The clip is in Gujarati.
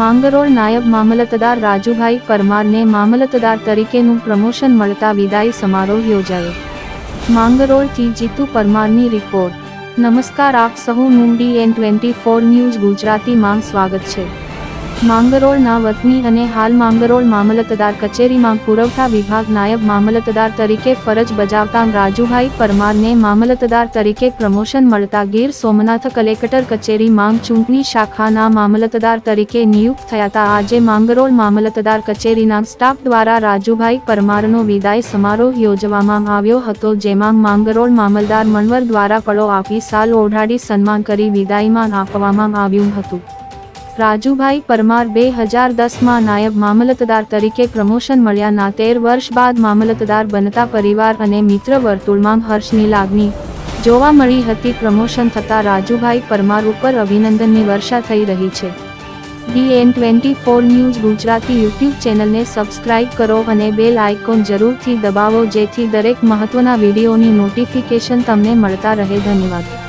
માંગરોળ નાયબ મામલતદાર રાજુભાઈ પરમારને મામલતદાર તરીકેનું પ્રમોશન મળતા વિદાય સમારોહ યોજાયો. માંગરોળથી જીતુ પરમારની રિપોર્ટ. નમસ્કાર, આપ નુંડી D N twenty four news ગુજરાતીમાં સ્વાગત છે. માંગરોળના વતની અને હાલ માંગરોળ મામલતદાર કચેરીમાં પુરવઠા વિભાગ નાયબ મામલતદાર તરીકે ફરજ બજાવતા રાજુભાઈ પરમારને મામલતદાર તરીકે પ્રમોશન મળતા ગીર સોમનાથ કલેક્ટર કચેરી માંગ ચૂંટણી શાખાના મામલતદાર તરીકે નિયુક્ત થયા હતા આજે માંગરોળ મામલતદાર કચેરીના સ્ટાફ દ્વારા રાજુભાઈ પરમારનો વિદાય સમારોહ યોજવામાં આવ્યો હતો, જેમાં માંગરોળ મામલદાર મનવર દ્વારા પળો આપી સાલ ઓઢાડી સન્માન કરી વિદાયમાં આપવામાં આવ્યું હતું. રાજુભાઈ પરમાર બે હજાર દસમાં નાયબ મામલતદાર તરીકે પ્રમોશન મળ્યાના તેર વર્ષ બાદ મામલતદાર બનતા પરિવાર અને મિત્ર વર્તુળમાં હર્ષની લાગણી જોવા મળી હતી. પ્રમોશન થતાં રાજુભાઈ પરમાર ઉપર અભિનંદનની વર્ષા થઈ રહી છે. D N twenty four news Gujarati YouTube ચેનલને સબસ્ક્રાઇબ કરો અને બેલ આઇકોન જરૂરથી દબાવો જેથી દરેક મહત્વના વિડીયોની નોટિફિકેશન તમને મળતા રહે. ધન્યવાદ.